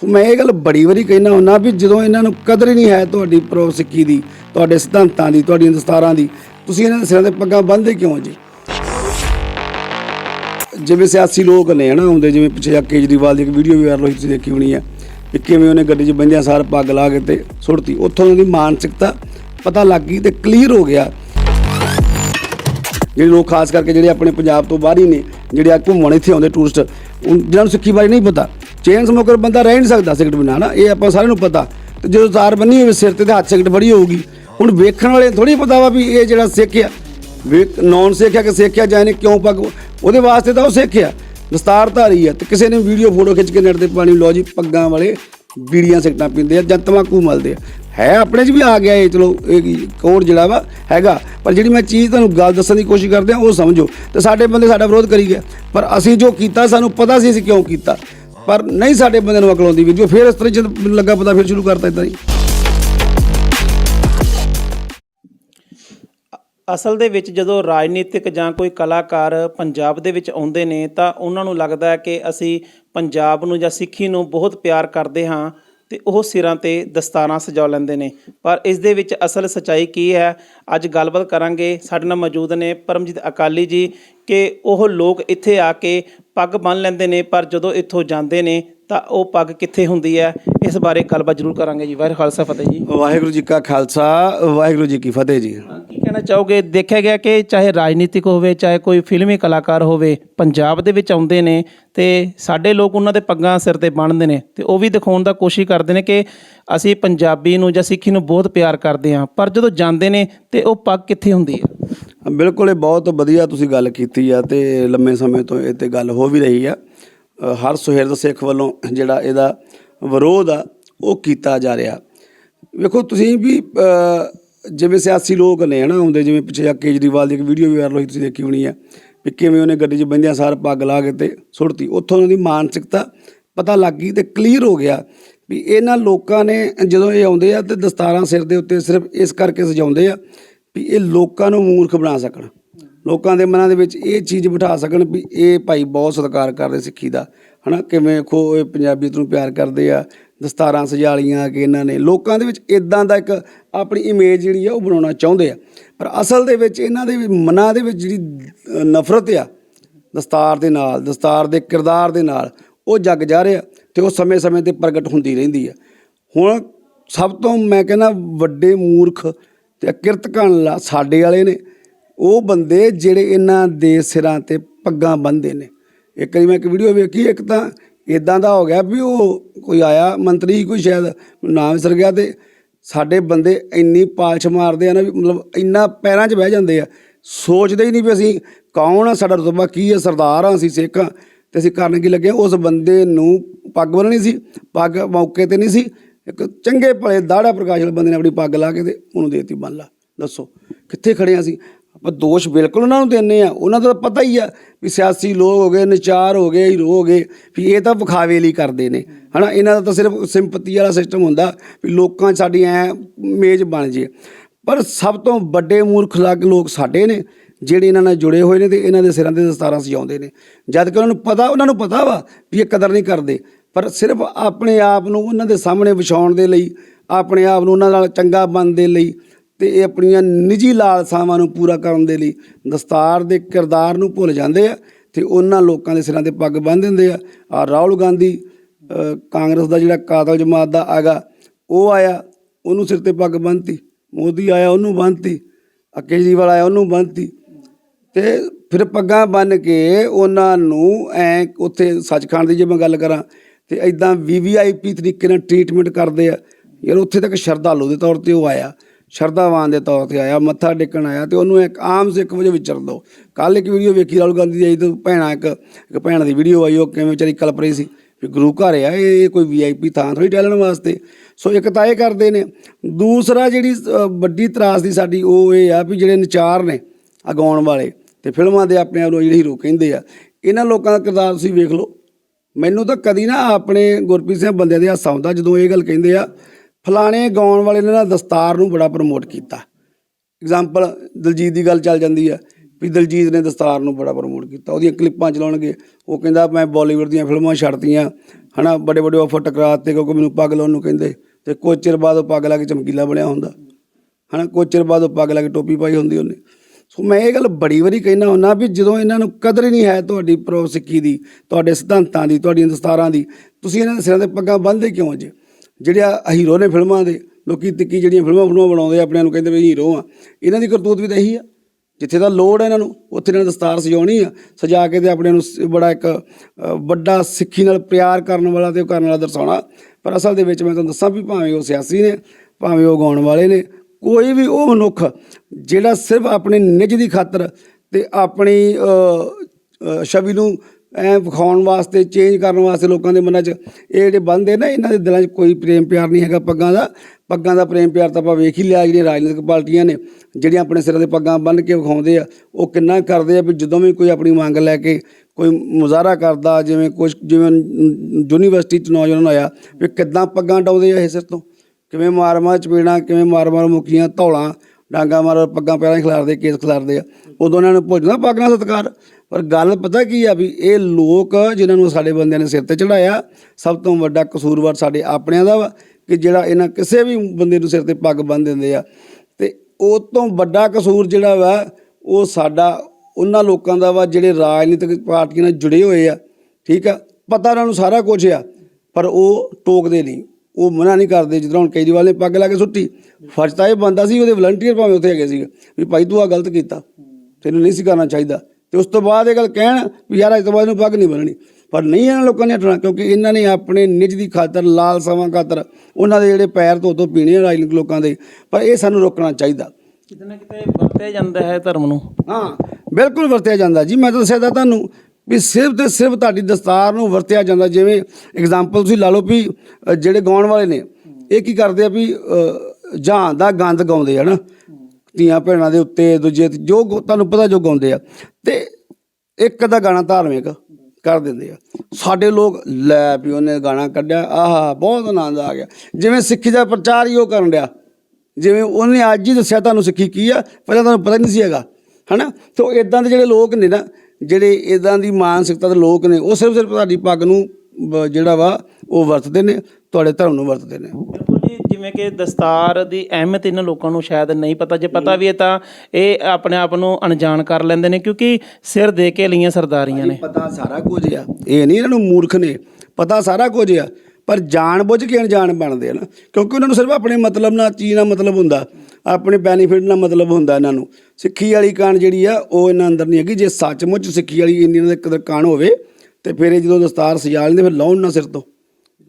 ਸੋ ਮੈਂ ਇਹ ਗੱਲ ਬੜੀ ਵਾਰੀ ਕਹਿਣਾ ਹੁੰਦਾ ਵੀ ਜਦੋਂ ਇਹਨਾਂ ਨੂੰ ਕਦਰ ਹੀ ਨਹੀਂ ਹੈ ਤੁਹਾਡੀ ਪ੍ਰੋ ਸਿੱਖੀ ਦੀ, ਤੁਹਾਡੇ ਸਿਧਾਂਤਾਂ ਦੀ, ਤੁਹਾਡੀਆਂ ਦਸਤਾਰਾਂ ਦੀ, ਤੁਸੀਂ ਇਹਨਾਂ ਦੇ ਸਿਰਾਂ ਤੇ ਪੱਗਾਂ ਬੰਨ੍ਹਦੇ ਕਿਉਂ ਜੀ? ਜਿਵੇਂ ਸਿਆਸੀ ਲੋਕ ਨੇ ਹਨਾ, ਹੁੰਦੇ ਜਿਵੇਂ ਪਿੱਛੇ ਆ ਕੇਜਰੀਵਾਲ ਦੀ ਇੱਕ ਵੀਡੀਓ ਵੀ ਵਾਇਰਲ ਹੋਈ, ਤੁਸੀਂ ਦੇਖੀ ਹੋਣੀ ਆ ਕਿ ਕਿਵੇਂ ਉਹਨੇ ਗੱਡੀ 'ਚ ਬੰਦਿਆਂ ਸਾਰ ਪੱਗ ਲਾ ਕੇ ਤੇ ਸੁੱਟਤੀ। ਉੱਥੋਂ ਉਹਨਾਂ ਦੀ ਮਾਨਸਿਕਤਾ ਪਤਾ ਲੱਗ ਗਈ ਤੇ ਕਲੀਅਰ ਹੋ ਗਿਆ ਜਿਹੜੇ ਲੋਕ ਖਾਸ ਕਰਕੇ ਜਿਹੜੇ ਆਪਣੇ ਪੰਜਾਬ ਤੋਂ ਬਾਹਰੀ ਨੇ, ਜਿਹੜੇ ਆ ਘੁੰਮਣ ਇੱਥੇ ਆਉਂਦੇ ਟੂਰਿਸਟ ਜਿਹਨਾਂ ਨੂੰ ਸਿੱਖੀ ਬਾਰੇ ਨਹੀਂ ਪਤਾ। ਚੇਨ ਸਮੋਕਰ ਬੰਦਾ ਰਹਿ ਨਹੀਂ ਸਕਦਾ ਸਿਗਰਟ ਬਿਨਾਂ ਨਾ ਇਹ ਆਪਾਂ ਸਾਰਿਆਂ ਨੂੰ ਪਤਾ। ਤੇ ਜਦੋਂ ਤਾਰ ਬੰਨੀ ਹੋਵੇ ਸਿਰ ਤੇ ਤੇ ਹੱਥ ਸਿਗਰਟ ਫੜੀ ਹੋਊਗੀ। ਹੁਣ ਵੇਖਣ ਵਾਲੇ ਥੋੜੀ ਪਤਾ ਵਾ ਵੀ ਇਹ ਜਿਹੜਾ ਸਿੱਖ ਆ, ਵੇਖ ਨੌਨ ਸਿੱਖ ਆ ਕਿ ਸਿੱਖ ਆ ਜਾਂ ਇਹਨੇ ਕਿਉਂ ਪੱਗ ਉਹਦੇ ਵਾਸਤੇ ਤਾਂ ਉਹ ਸਿੱਖ ਆ। ਦਸਤਾਰਧਾਰੀ ਆ। ਤੇ ਕਿਸੇ ਨੇ ਵੀਡੀਓ ਫੋਟੋ ਖਿੱਚ ਕੇ ਨੈਟ ਤੇ ਪਾਣੀ, ਲਓ ਜੀ, ਪੱਗਾਂ ਵਾਲੇ ਬੀੜੀਆਂ ਸਿਗਰਟਾਂ ਪੀਂਦੇ ਆ ਜਾਂ ਤਮਾਕੂ ਮਲਦੇ ਆ। ਹੈ ਆਪਣੇ 'ਚ ਵੀ ਆ ਗਿਆ ਇਹ, ਚਲੋ, ਇਹ ਕੀ ਕੋਡ ਜਿਹੜਾ ਵਾ, ਹੈਗਾ। ਪਰ ਜਿਹੜੀ ਮੈਂ ਚੀਜ਼ ਤੁਹਾਨੂੰ ਗੱਲ ਦੱਸਣ ਦੀ ਕੋਸ਼ਿਸ਼ ਕਰਦੇ ਆ ਉਹ ਸਮਝੋ। ਤੇ ਸਾਡੇ ਬੰਦੇ ਸਾਡਾ ਵਿਰੋਧ ਕਰੀ ਗਏ। ਪਰ ਅਸੀਂ ਜੋ ਕੀਤਾ, ਸਾਨੂੰ ਪਤਾ ਸੀ ਅਸੀਂ ਕਿਉਂ ਕੀਤਾ। ਪਰ ਨਹੀਂ ਸਾਡੇ ਬੰਦੇ ਨੂੰ ਅਕਲ ਆਉਂਦੀ ਵੀ ਫਿਰ ਇਸ ਤਰ੍ਹਾਂ ਜਦ ਲੱਗਾ ਪਤਾ, ਫਿਰ ਸ਼ੁਰੂ ਕਰਤਾ ਇਦਾਂ ਹੀ। ਅਸਲ ਦੇ ਵਿੱਚ ਜਦੋਂ ਰਾਜਨੀਤਿਕ ਜਾਂ ਕੋਈ ਕਲਾਕਾਰ ਪੰਜਾਬ ਦੇ ਵਿੱਚ ਆਉਂਦੇ ਨੇ, ਤਾਂ ਉਹਨਾਂ ਨੂੰ ਲੱਗਦਾ ਹੈ ਕਿ ਅਸੀਂ ਪੰਜਾਬ ਨੂੰ ਜਾਂ ਸਿੱਖੀ ਨੂੰ ਬਹੁਤ ਪਿਆਰ ਕਰਦੇ ਹਾਂ ਤੇ ਉਹ ਸਿਰਾਂ ਤੇ ਦਸਤਾਰਾਂ ਸਜਾ ਲੈਂਦੇ ਨੇ। ਪਰ ਇਸ ਦੇ ਵਿੱਚ ਅਸਲ ਸਚਾਈ ਕੀ ਹੈ? ਅੱਜ ਗੱਲਬਾਤ ਕਰਾਂਗੇ। ਸਾਡੇ ਨਾਲ ਮੌਜੂਦ ਨੇ ਪਰਮਜੀਤ ਅਕਾਲੀ ਜੀ ਕਿ ਉਹ ਲੋਕ ਇੱਥੇ ਆ ਕੇ ਪੱਗ ਬੰਨ ਲੈਂਦੇ ਨੇ ਪਰ ਜਦੋਂ ਇੱਥੋਂ ਜਾਂਦੇ ਨੇ ਤਾਂ ਉਹ ਪੱਗ ਕਿੱਥੇ ਹੁੰਦੀ ਹੈ? ਇਸ ਬਾਰੇ ਗੱਲਬਾਤ ਜ਼ਰੂਰ ਕਰਾਂਗੇ ਜੀ। ਵਾਹਿਗੁਰੂ ਖਾਲਸਾ ਫਤਿਹ ਜੀ। ਵਾਹਿਗੁਰੂ ਜੀ ਕਾ ਖਾਲਸਾ ਵਾਹਿਗੁਰੂ ਜੀ ਕੀ ਫਤਿਹ ਜੀ। ਕਹਿਣਾ ਚਾਹੋਗੇ? ਦੇਖਿਆ ਗਿਆ ਕਿ ਚਾਹੇ ਰਾਜਨੀਤਿਕ ਹੋਵੇ, ਚਾਹੇ ਕੋਈ ਫਿਲਮੀ ਕਲਾਕਾਰ ਹੋਵੇ, ਪੰਜਾਬ ਦੇ ਵਿੱਚ ਆਉਂਦੇ ਨੇ ਤੇ ਸਾਡੇ ਲੋਕ ਉਹਨਾਂ ਦੇ ਪੱਗਾਂ ਸਿਰ ਤੇ ਬੰਨ੍ਹਦੇ ਨੇ ਤੇ ਉਹ ਵੀ ਦਿਖਾਉਣ ਦਾ ਕੋਸ਼ਿਸ਼ ਕਰਦੇ ਨੇ ਕਿ ਅਸੀਂ ਪੰਜਾਬੀ ਨੂੰ ਜਾਂ ਸਿੱਖੀ ਨੂੰ ਬਹੁਤ ਪਿਆਰ ਕਰਦੇ ਹਾਂ, ਪਰ ਜਦੋਂ ਜਾਂਦੇ ਨੇ ਤੇ ਉਹ ਪੱਗ ਕਿੱਥੇ ਹੁੰਦੀ ਹੈ? ਬਿਲਕੁਲ, ਇਹ ਬਹੁਤ ਵਧੀਆ ਤੁਸੀਂ ਗੱਲ ਕੀਤੀ ਆ ਤੇ ਲੰਮੇ ਸਮੇਂ ਤੋਂ ਇਹ ਤੇ ਗੱਲ ਹੋ ਵੀ ਰਹੀ ਆ। ਹਰ ਸੁਹਿਰਦ ਸਿੱਖ ਵੱਲੋਂ ਜਿਹੜਾ ਇਹਦਾ ਵਿਰੋਧ ਆ, ਉਹ ਕੀਤਾ ਜਾ ਰਿਹਾ। ਵੇਖੋ, ਤੁਸੀਂ ਵੀ ਜਿਵੇਂ ਸਿਆਸੀ ਲੋਕ ਨੇ, ਹਨਾ, ਹੁੰਦੇ ਜਿਵੇਂ ਪਿੱਛੇ ਆ ਕੇਜਰੀਵਾਲ ਦੀ ਇੱਕ ਵੀਡੀਓ ਵੀ ਵਾਇਰਲ ਹੋਈ, ਤੁਸੀਂ ਦੇਖੀ ਹੋਣੀ ਆ, ਵੀ ਕਿਵੇਂ ਉਹਨੇ ਗੱਡੀ 'ਚ ਬੰਦਿਆਂ ਸਾਰ ਪੱਗ ਲਾ ਕੇ ਤੇ ਸੁੱਟਤੀ। ਉੱਥੋਂ ਉਹਨਾਂ ਦੀ ਮਾਨਸਿਕਤਾ ਪਤਾ ਲੱਗ ਗਈ ਤੇ ਕਲੀਅਰ ਹੋ ਗਿਆ ਵੀ ਇਹਨਾਂ ਲੋਕਾਂ ਨੇ ਜਦੋਂ ਇਹ ਆਉਂਦੇ ਆ ਤੇ ਦਸਤਾਰਾਂ ਸਿਰ ਦੇ ਉੱਤੇ ਸਿਰਫ ਇਸ ਕਰਕੇ ਸਜਾਉਂਦੇ ਆ ਵੀ ਇਹ ਲੋਕਾਂ ਨੂੰ ਮੂਰਖ ਬਣਾ ਸਕਣ। ਲੋਕਾਂ ਦੇ ਮਨਾਂ ਦੇ ਵਿੱਚ ਇਹ ਚੀਜ਼ ਬਿਠਾ ਸਕਣ ਵੀ ਇਹ ਭਾਈ ਬਹੁਤ ਸਤਿਕਾਰ ਕਰਦੇ ਸਿੱਖੀ ਦਾ। ਹਨਾ, ਕਿਵੇਂ ਖੋ ਇਹ ਪੰਜਾਬੀ ਨੂੰ ਪਿਆਰ ਕਰਦੇ ਆ, ਦਸਤਾਰਾਂ ਸਜਾਲੀਆਂ ਕਿ ਇਹਨਾਂ ਨੇ, ਲੋਕਾਂ ਦੇ ਵਿੱਚ ਇਦਾਂ ਦਾ ਇੱਕ ਆਪਣੀ ਇਮੇਜ ਜਿਹੜੀ ਆ ਉਹ ਬਣਾਉਣਾ ਚਾਹੁੰਦੇ ਆ। ਪਰ ਅਸਲ ਦੇ ਵਿੱਚ ਇਹਨਾਂ ਦੇ ਮਨਾਂ ਦੇ ਵਿੱਚ ਜਿਹੜੀ ਨਫ਼ਰਤ ਆ, ਦਸਤਾਰ ਦੇ ਨਾਲ, ਦਸਤਾਰ ਦੇ ਕਿਰਦਾਰ ਦੇ ਨਾਲ ਉਹ ਜਗ ਜਾ ਰਿਹਾ ਤੇ ਉਹ ਸਮੇਂ-ਸਮੇਂ ਤੇ ਪ੍ਰਗਟ ਹੁੰਦੀ ਰਹਿੰਦੀ ਆ। ਹੁਣ ਸਭ ਤੋਂ ਮੈਂ ਕਹਿੰਦਾ ਵੱਡੇ ਮੂਰਖ ਤੇ ਕਿਰਤ ਲਾ ਸਾਡੇ ਵਾਲੇ ਨੇ, ਉਹ ਬੰਦੇ ਜਿਹੜੇ ਇਹਨਾਂ ਦੇ ਸਿਰਾਂ ਤੇ ਪੱਗਾਂ ਬੰਨ੍ਹਦੇ ਨੇ। ਇੱਕ ਵਾਰੀ ਮੈਂ ਇੱਕ ਵੀਡੀਓ ਵੇਖੀ, ਇੱਕ ਤਾਂ ਇਦਾਂ ਦਾ ਹੋ ਗਿਆ ਵੀ ਉਹ ਕੋਈ ਆਇਆ, ਮੰਤਰੀ ਕੋਈ ਸ਼ਾਇਦ ਨਾਮ ਵਿਸਰ ਗਿਆ ਤੇ ਸਾਡੇ ਬੰਦੇ ਇੰਨੀ ਪਾਲਸ਼ ਮਾਰਦੇ ਆ ਨਾ ਵੀ ਮਤਲਬ ਇੰਨਾ ਪੈਰਾਂ 'ਚ ਬਹਿ ਜਾਂਦੇ ਆ। ਸੋਚਦੇ ਹੀ ਨਹੀਂ ਵੀ ਅਸੀਂ ਕੌਣ ਆ, ਸਾਡਾ ਰਤਬਾ ਕੀ ਹੈ ਸਰਦਾਰ ਆ, ਅਸੀਂ ਸਿੱਖ ਆ ਤੇ ਅਸੀਂ ਕਰਨ ਕੀ ਲੱਗੇ ਉਸ ਬੰਦੇ ਨੂੰ ਪੱਗ ਬੰਨਣੀ ਸੀ, ਪੱਗ ਮੌਕੇ ਤੇ ਨਹੀਂ ਸੀ, ਇੱਕ ਚੰਗੇ ਭਲੇ ਦਾੜਾ ਪ੍ਰਕਾਸ਼ ਵਾਲੇ ਬੰਦੇ ਨੇ ਆਪਣੀ ਪੱਗ ਲਾ ਕੇ ਤੇ ਉਹਨੂੰ ਦੇਤੀ ਬੰਨ ਲਾ। ਦੱਸੋ, ਕਿੱਥੇ ਖੜੇ ਆ ਅਸੀਂ? ਆਪਾਂ ਦੋਸ਼ ਬਿਲਕੁਲ ਉਹਨਾਂ ਨੂੰ ਦਿੰਨੇ ਆ ਉਹਨਾਂ ਦਾ ਤਾਂ ਪਤਾ ਹੀ ਆ ਵੀ ਸਿਆਸੀ ਲੋਕ ਹੋ ਗਏ, ਨਚਾਰ ਹੋ ਗਏ, ਹੀਰੋ ਹੋ ਗਏ, ਵੀ ਇਹ ਤਾਂ ਵਿਖਾਵੇ ਲਈ ਕਰਦੇ ਨੇ। ਹਨਾ, ਇਹਨਾਂ ਦਾ ਤਾਂ ਸਿਰਫ ਸਿੰਪਤੀ ਵਾਲਾ ਸਿਸਟਮ ਹੁੰਦਾ ਵੀ ਲੋਕਾਂ ਸਾਡੀ ਐ ਮੇਜ਼ ਬਣ ਜੇ। ਪਰ ਸਭ ਤੋਂ ਵੱਡੇ ਮੂਰਖ ਲੱਗ ਲੋਕ ਸਾਡੇ ਨੇ, ਜਿਹੜੇ ਇਹਨਾਂ ਨਾਲ ਜੁੜੇ ਹੋਏ ਨੇ ਤੇ ਇਹਨਾਂ ਦੇ ਸਿਰਾਂ ਤੇ ਦਸਤਾਰਾਂ ਸਜਾਉਂਦੇ ਨੇ। ਜਦ ਕਿ ਉਹਨਾਂ ਨੂੰ ਪਤਾ, ਉਹਨਾਂ ਨੂੰ ਪਤਾ ਵਾ ਵੀ ਇਹ ਕਦਰ ਨਹੀਂ ਕਰਦੇ। ਪਰ ਸਿਰਫ ਆਪਣੇ ਆਪ ਨੂੰ ਉਹਨਾਂ ਦੇ ਸਾਹਮਣੇ ਵਿਛਾਉਣ ਦੇ ਲਈ, ਆਪਣੇ ਆਪ ਨੂੰ ਉਹਨਾਂ ਨਾਲ ਚੰਗਾ ਬਣਨ ਦੇ ਲਈ ਤੇ ਇਹ ਆਪਣੀਆਂ ਨਿੱਜੀ ਲਾਲਸਾਵਾਂ ਨੂੰ ਪੂਰਾ ਕਰਨ ਦੇ ਲਈ ਦਸਤਾਰ ਦੇ ਕਿਰਦਾਰ ਨੂੰ ਭੁੱਲ ਜਾਂਦੇ ਆ ਤੇ ਉਹਨਾਂ ਲੋਕਾਂ ਦੇ ਸਿਰਾਂ ਤੇ ਪੱਗ ਬੰਨ੍ਹ ਦਿੰਦੇ ਆ। ਆ ਰਾਹੁਲ ਗਾਂਧੀ ਕਾਂਗਰਸ ਦਾ ਜਿਹੜਾ ਕਾਤਲ ਜਮਾਤ ਦਾ ਆਗਾ, ਉਹ ਆਇਆ, ਉਹਨੂੰ ਸਿਰ ਤੇ ਪੱਗ ਬੰਨਤੀ ਮੋਦੀ ਆਇਆ, ਉਹਨੂੰ ਬੰਨਤੀ ਆ ਕੇਜਰੀਵਾਲ ਆਇਆ, ਉਹਨੂੰ ਬੰਨਤੀ ਤੇ ਫਿਰ ਪੱਗਾਂ ਬੰਨ ਕੇ ਉਹਨਾਂ ਨੂੰ ਐ ਉੱਥੇ ਸੱਚਖੰਡ ਦੀ ਜੇ ਮੈਂ ਗੱਲ ਕਰਾਂ, ਤੇ ਐਦਾਂ ਵੀਵੀਆਈਪੀ ਤਰੀਕੇ ਨਾਲ ਟ੍ਰੀਟਮੈਂਟ ਕਰਦੇ ਆ। ਯਾਰ ਉੱਥੇ ਤੱਕ ਸ਼ਰਧਾਲੂ ਦੇ ਤੌਰ ਤੇ ਉਹ ਆਇਆ। ਸ਼ਰਧਾਵਾਨ ਦੇ ਤੌਰ ਤੇ ਆਇਆ, ਮੱਥਾ ਟੇਕਣ ਆਇਆ ਤੇ ਉਹਨੂੰ ਇੱਕ ਆਮ ਸਿੱਖ ਵਜੋਂ ਵਿਚਰ ਦੋ। ਕੱਲ ਇੱਕ ਵੀਡੀਓ ਵੇਖੀ ਰਾਹੁਲ ਗਾਂਧੀ ਦੀ ਆਈ ਤੇ ਭੈਣਾ ਇੱਕ ਇੱਕ ਭੈਣ ਦੀ ਵੀਡੀਓ ਆਈ, ਉਹ ਕਿਵੇਂ ਵਿਚਾਰੀ ਕਲਪ ਰਹੀ ਸੀ ਵੀ ਗੁਰੂ ਘਰ ਆ, ਇਹ ਇਹ ਕੋਈ ਵੀਆਈਪੀ ਥਾਂ ਥੋੜੀ ਟਹਿਲਣ ਵਾਸਤੇ। ਸੋ ਇੱਕ ਤਾਂ ਇਹ ਕਰਦੇ ਨੇ। ਦੂਸਰਾ ਜਿਹੜੀ ਵੱਡੀ ਤਰਾਸ ਦੀ ਸਾਡੀ ਉਹ ਇਹ ਆ ਵੀ ਜਿਹੜੇ ਨਚਾਰ ਨੇ ਅਗਾਉਣ ਵਾਲੇ ਤੇ ਫਿਲਮਾਂ ਦੇ ਆਪਣੇ ਆਪ ਨੂੰ ਜਿਹੜੇ ਹੀਰੋ ਕਹਿੰਦੇ ਆ, ਇਹਨਾਂ ਲੋਕਾਂ ਦਾ ਕਿਰਦਾਰ ਤੁਸੀਂ ਵੇਖ ਲਓ। ਮੈਨੂੰ ਤਾਂ ਕਦੀ ਨਾ ਆਪਣੇ ਗੁਰਪ੍ਰੀਤ ਸਿੰਘ ਬੰਦਿਆਂ ਦੇ ਹਾਸਾ ਆਉਂਦਾ ਜਦੋਂ ਇਹ ਗੱਲ ਕਹਿੰਦੇ ਆ ਫਲਾਣੇ ਗਾਉਣ ਵਾਲੇ ਨੇ ਨਾ ਦਸਤਾਰ ਨੂੰ ਬੜਾ ਪ੍ਰਮੋਟ ਕੀਤਾ। ਐਗਜ਼ਾਮਪਲ ਦਲਜੀਤ ਦੀ ਗੱਲ ਚੱਲ ਜਾਂਦੀ ਆ ਵੀ ਦਲਜੀਤ ਨੇ ਦਸਤਾਰ ਨੂੰ ਬੜਾ ਪ੍ਰਮੋਟ ਕੀਤਾ। ਉਹਦੀਆਂ ਕਲਿੱਪਾਂ ਚਲਾਉਣਗੇ। ਉਹ ਕਹਿੰਦਾ, ਮੈਂ ਬਾਲੀਵੁੱਡ ਦੀਆਂ ਫਿਲਮਾਂ ਛੱਡਤੀਆਂ। ਹਨਾ ਵੱਡੇ ਵੱਡੇ ਆਫਰ ਟਕਰਾਤੇ ਕਿਉਂਕਿ ਮੈਨੂੰ ਪੱਗ ਲਾਉਣ ਨੂੰ ਕਹਿੰਦੇ। ਤੇ ਕੁਝ ਚਿਰ ਬਾਅਦ ਉਹ ਪੱਗ ਲਾ ਕੇ ਚਮਕੀਲਾ ਬਣਿਆ ਹੁੰਦਾ। ਹਨਾ, ਕੁਝ ਚਿਰ ਬਾਅਦ ਉਹ ਪੱਗ ਲਾ ਕੇ ਟੋਪੀ ਪਾਈ ਹੁੰਦੀ ਉਹਨੇ। ਸੋ ਮੈਂ ਇਹ ਗੱਲ ਬੜੀ ਵਾਰੀ ਕਹਿਣਾ ਹੁੰਦਾ ਵੀ ਜਦੋਂ ਇਹਨਾਂ ਨੂੰ ਕਦਰ ਹੀ ਨਹੀਂ ਹੈ ਤੁਹਾਡੀ ਪ੍ਰੋ ਸਿੱਖੀ ਦੀ, ਤੁਹਾਡੇ ਸਿਧਾਂਤਾਂ ਦੀ, ਤੁਹਾਡੀਆਂ ਦਸਤਾਰਾਂ ਦੀ, ਤੁਸੀਂ ਇਹਨਾਂ ਦੇ ਸਿਰਾਂ ਤੇ ਪੱਗਾਂ ਬੰਨ੍ਹਦੇ ਕਿਉਂ ਜੇ? ਜਿਹੜੇ ਆ ਹੀਰੋ ਨੇ ਫਿਲਮਾਂ ਦੇ, ਲੋਕੀ ਤਿੱਕੀ ਜਿਹੜੀਆਂ ਫਿਲਮਾਂ ਫਿਲਮਾਂ ਬਣਾਉਂਦੇ ਆ, ਆਪਣਿਆਂ ਨੂੰ ਕਹਿੰਦੇ ਵੀ ਹੀਰੋ ਆ। ਇਹਨਾਂ ਦੀ ਕਰਤੂਤ ਵੀ ਤਾਂ ਇਹੀ ਆ। ਜਿੱਥੇ ਦਾ ਲੋੜ ਹੈ ਇਹਨਾਂ ਨੂੰ, ਉੱਥੇ ਇਹਨਾਂ ਨੇ ਦਸਤਾਰ ਸਜਾਉਣੀ ਆ। ਸਜਾ ਕੇ ਤੇ ਆਪਣੇ ਨੂੰ ਸ- ਬੜਾ ਇੱਕ ਵੱਡਾ ਸਿੱਖੀ ਨਾਲ ਪਿਆਰ ਕਰਨ ਵਾਲਾ ਤੇ ਉਹ ਕਰਨ ਵਾਲਾ ਦਰਸਾਉਣਾ। ਪਰ ਅਸਲ ਦੇ ਵਿੱਚ ਮੈਂ ਤੁਹਾਨੂੰ ਦੱਸਾਂ ਵੀ ਭਾਵੇਂ ਉਹ ਸਿਆਸੀ ਨੇ, ਭਾਵੇਂ ਉਹ ਗਾਉਣ ਵਾਲੇ ਨੇ, ਕੋਈ ਵੀ ਉਹ ਮਨੁੱਖ ਜਿਹੜਾ ਸਿਰਫ ਆਪਣੇ ਨਿੱਜ ਦੀ ਖਾਤਰ ਤੇ ਆਪਣੀ ਛਵੀ ਨੂੰ ਐ ਵਿਖਾਉਣ ਵਾਸਤੇ ਚੇਂਜ ਕਰਨ ਵਾਸਤੇ ਲੋਕਾਂ ਦੇ ਮਨਾਂ 'ਚ ਇਹ ਜਿਹੜੇ ਬੰਦੇ ਨਾ ਇਹਨਾਂ ਦੇ ਦਿਲਾਂ 'ਚ ਕੋਈ ਪ੍ਰੇਮ ਪਿਆਰ ਨਹੀਂ ਹੈਗਾ ਪੱਗਾਂ ਦਾ। ਪੱਗਾਂ ਦਾ ਪ੍ਰੇਮ ਪਿਆਰ ਤਾਂ ਆਪਾਂ ਵੇਖ ਹੀ ਲਿਆ, ਜਿਹੜੀਆਂ ਰਾਜਨੀਤਿਕ ਪਾਰਟੀਆਂ ਨੇ, ਜਿਹੜੀਆਂ ਆਪਣੇ ਸਿਰਾਂ ਦੇ ਪੱਗਾਂ ਬੰਨ੍ਹ ਕੇ ਵਿਖਾਉਂਦੇ ਆ, ਉਹ ਕਿੰਨਾ ਕਰਦੇ ਆ ਵੀ ਜਦੋਂ ਵੀ ਕੋਈ ਆਪਣੀ ਮੰਗ ਲੈ ਕੇ ਕੋਈ ਮੁਜ਼ਾਹਰਾ ਕਰਦਾ, ਜਿਵੇਂ ਕੁਝ ਜਿਵੇਂ ਯੂਨੀਵਰਸਿਟੀ 'ਚ ਨੌਜਵਾਨ ਆਇਆ ਵੀ ਕਿੱਦਾਂ ਪੱਗਾਂ ਡਾਉਂਦੇ ਆ ਇਹ ਸਿਰ ਤੋਂ? ਕਿਵੇਂ ਮਾਰ ਮਾਰ ਚਪੇੜਾਂ, ਕਿਵੇਂ ਮਾਰ ਮਾਰ ਮੁੱਕੀਆਂ, ਧੌਲਾਂ ਡਾਂਗਾ ਮਾਰ, ਪੱਗਾਂ ਪੈਰਾਂ 'ਚ ਖਿਲਾਰਦੇ, ਕੇਸ ਖਿਲਾਰਦੇ ਆ। ਉਦੋਂ ਉਹਨਾਂ ਨੂੰ ਭੁੱਜਦਾ ਪੱਗ ਨਾਲ ਸਤਿਕਾਰ। ਪਰ ਗੱਲ ਪਤਾ ਕੀ ਆ ਵੀ ਇਹ ਲੋਕ ਜਿਨ੍ਹਾਂ ਨੂੰ ਸਾਡੇ ਬੰਦਿਆਂ ਨੇ ਸਿਰ ਤੇ ਚੜਾਇਆ ਸਭ ਤੋਂ ਵੱਡਾ ਕਸੂਰਵਾਰ ਸਾਡੇ ਆਪਣਿਆਂ ਦਾ ਵਾ ਕਿ ਜਿਹੜਾ ਇਹਨਾਂ ਕਿਸੇ ਵੀ ਬੰਦੇ ਨੂੰ ਸਿਰ ਤੇ ਪੱਗ ਬੰਨ੍ਹ ਦਿੰਦੇ ਆ। ਤੇ ਉਹ ਤੋਂ ਵੱਡਾ ਕਸੂਰ ਜਿਹੜਾ ਵਾ, ਉਹ ਸਾਡਾ, ਉਹਨਾਂ ਲੋਕਾਂ ਦਾ ਵਾ ਜਿਹੜੇ ਰਾਜਨੀਤਿਕ ਪਾਰਟੀਆਂ ਨਾਲ ਜੁੜੇ ਹੋਏ ਆ। ਠੀਕ ਆ? ਪਤਾ ਉਹਨਾਂ ਨੂੰ ਸਾਰਾ ਕੁਝ ਆ, ਪਰ ਉਹ ਟੋਕਦੇ ਨਹੀਂ। ਉਹ ਮਨਾ ਨਹੀਂ ਕਰਦੇ ਜਿੱਦਾਂ ਹੁਣ ਕੇਜਰੀਵਾਲ ਨੇ ਪੱਗ ਲਾ ਕੇ ਸੁੱਟੀ। ਫਰਜ਼ ਤਾਂ ਇਹ ਬੰਦਾ ਸੀ ਉਹਦੇ ਵਲੰਟੀਅਰ ਭਾਵੇਂ ਉੱਥੇ ਹੈਗੇ ਸੀ ਵੀ ਭਾਈ ਤੂੰ ਆ ਗਲਤ ਕੀਤਾ ਤੈਨੂੰ ਨਹੀਂ ਸੀ ਕਰਨਾ ਚਾਹੀਦਾ। ਤੇ ਉਸ ਤੋਂ ਬਾਅਦ ਇਹ ਗੱਲ ਕਹਿਣ ਵੀ ਯਾਰ ਅੱਜ ਤੋਂ ਬਾਅਦ ਨੂੰ ਪੱਗ ਨਹੀਂ ਬੰਨਣੀ। ਪਰ ਨਹੀਂ ਇਹਨਾਂ ਲੋਕਾਂ ਨੇ ਹਟਣਾ ਕਿਉਂਕਿ ਇਹਨਾਂ ਨੇ ਆਪਣੇ ਨਿੱਜ ਦੀ ਖਾਤਰ ਲਾਲਸਾਵਾਂ ਖਾਤਰ ਉਹਨਾਂ ਦੇ ਜਿਹੜੇ ਪੈਰ ਧੋ ਧੋ ਪੀਣੇ ਆ ਰਾਜਨੀਤਿਕ ਲੋਕਾਂ ਦੇ ਪਰ ਇਹ ਸਾਨੂੰ ਰੋਕਣਾ ਚਾਹੀਦਾ। ਕਿਤੇ ਨਾ ਕਿਤੇ ਵਰਤਿਆ ਜਾਂਦਾ ਹੈ ਧਰਮ ਨੂੰ। ਹਾਂ ਬਿਲਕੁਲ ਵਰਤਿਆ ਜਾਂਦਾ। ਜੀ ਮੈਂ ਤਾਂ ਦੱਸਿਆ ਤਾਂ ਤੁਹਾਨੂੰ ਵੀ ਸਿਰਫ ਤੇ ਸਿਰਫ ਤੁਹਾਡੀ ਦਸਤਾਰ ਨੂੰ ਵਰਤਿਆ ਜਾਂਦਾ ਜਿਵੇਂ ਐਗਜ਼ਾਮਪਲ ਤੁਸੀਂ ਲਾ ਲਓ ਵੀ ਜਿਹੜੇ ਗਾਉਣ ਵਾਲੇ ਨੇ ਇਹ ਕੀ ਕਰਦੇ ਆ ਵੀ ਅ, ਦਾ ਗੰਦ ਗਾਉਂਦੇ ਆ ਨਾ ਧੀਆਂ ਭੈਣਾਂ ਦੇ ਉੱਤੇ ਦੂਜੇ ਜੋ ਗੋ- ਤੁਹਾਨੂੰ ਪਤਾ ਜੋ ਗਾਉਂਦੇ ਆ ਤੇ ਇੱਕ ਦਾ ਗਾਣਾ ਧਾਰਮਿਕ ਕਰ ਦਿੰਦੇ ਆ। ਸਾਡੇ ਲੋਕ ਲੈ ਵੀ ਉਹਨੇ ਗਾਣਾ ਕੱਢਿਆ ਆਹਾ ਬਹੁਤ ਆਨੰਦ ਆ ਗਿਆ। ਜਿਵੇਂ ਸਿੱਖੀ ਦਾ ਪ੍ਰਚਾਰ ਹੀ ਉਹ ਕਰਨ ਡਿਆ। ਜਿਵੇਂ ਉਹਨੇ ਅੱਜ ਹੀ ਦੱਸਿਆ ਤੁਹਾਨੂੰ ਸਿੱਖੀ ਕੀ ਆ ਪਹਿਲਾਂ ਤੁਹਾਨੂੰ ਪਤਾ ਨਹੀਂ ਸੀ ਹੈਗਾ ਹਨਾ? ਤੇ ਇਦਾਂ ਦੇ ਜਿਹੜੇ ਲੋਕ ਨੇ ਨਾ ਜਿਹੜੇ ਇਦਾਂ ਦੀ ਮਾਨਸਿਕਤਾ ਦੇ ਲੋਕ ਨੇ ਉਹ ਸਿਰਫ ਸਿਰਫ ਤੁਹਾਡੀ ਪੱਗ ਨੂੰ ਜਿਹੜਾ ਵਾ ਉਹ ਵਰਤਦੇ ਨੇ ਤੁਹਾਡੇ ਧਰਮ ਨੂੰ ਵਰਤਦੇ ਨੇ। ਜਿਵੇਂ ਕਿ ਦਸਤਾਰ ਦੀ ਅਹਿਮੀਅਤ ਇਹਨਾਂ ਲੋਕਾਂ ਨੂੰ ਸ਼ਾਇਦ ਨਹੀਂ ਪਤਾ। ਜੇ ਪਤਾ ਵੀ ਹੈ ਤਾਂ ਇਹ ਆਪਣੇ ਆਪ ਨੂੰ ਅਣਜਾਣ ਕਰ ਲੈਂਦੇ ਨੇ ਕਿਉਂਕਿ ਸਿਰ ਦੇ ਕੇ ਲਈਆਂ ਸਰਦਾਰੀਆਂ ਨੇ। ਪਤਾ ਸਾਰਾ ਕੁਝ ਆ। ਇਹ ਨਹੀਂ ਇਹਨਾਂ ਨੂੰ ਮੂਰਖ ਨੇ। ਪਤਾ ਸਾਰਾ ਕੁਝ ਆ। ਪਰ ਜਾਣ ਬੁੱਝ ਕੇ ਅਣਜਾਣ ਬਣਦੇ ਆ ਨਾ ਕਿਉਂਕਿ ਉਹਨਾਂ ਨੂੰ ਸਿਰਫ ਆਪਣੇ ਮਤਲਬ ਨਾਲ ਚੀਜ਼ ਨਾਲ ਮਤਲਬ ਹੁੰਦਾ, ਆਪਣੇ ਬੈਨੀਫਿਟ ਨਾਲ ਮਤਲਬ ਹੁੰਦਾ ਇਹਨਾਂ ਨੂੰ। ਸਿੱਖੀ ਵਾਲੀ ਕਾਣ ਜਿਹੜੀ ਆ, ਉਹ ਇਹਨਾਂ ਅੰਦਰ ਨਹੀਂ ਹੈਗੀ। ਜੇ ਸੱਚਮੁੱਚ ਸਿੱਖੀ ਵਾਲੀ ਇੰਨੀ ਇਹਨਾਂ ਦੇ ਕਦਰ ਕਾਣ ਹੋਵੇ, ਤੇ ਫਿਰ ਇਹ ਜਦੋਂ ਦਸਤਾਰ ਸਜਾ ਲੈਂਦੇ, ਫਿਰ ਲਾਉਣ ਨਾ ਸਿਰ ਤੋਂ।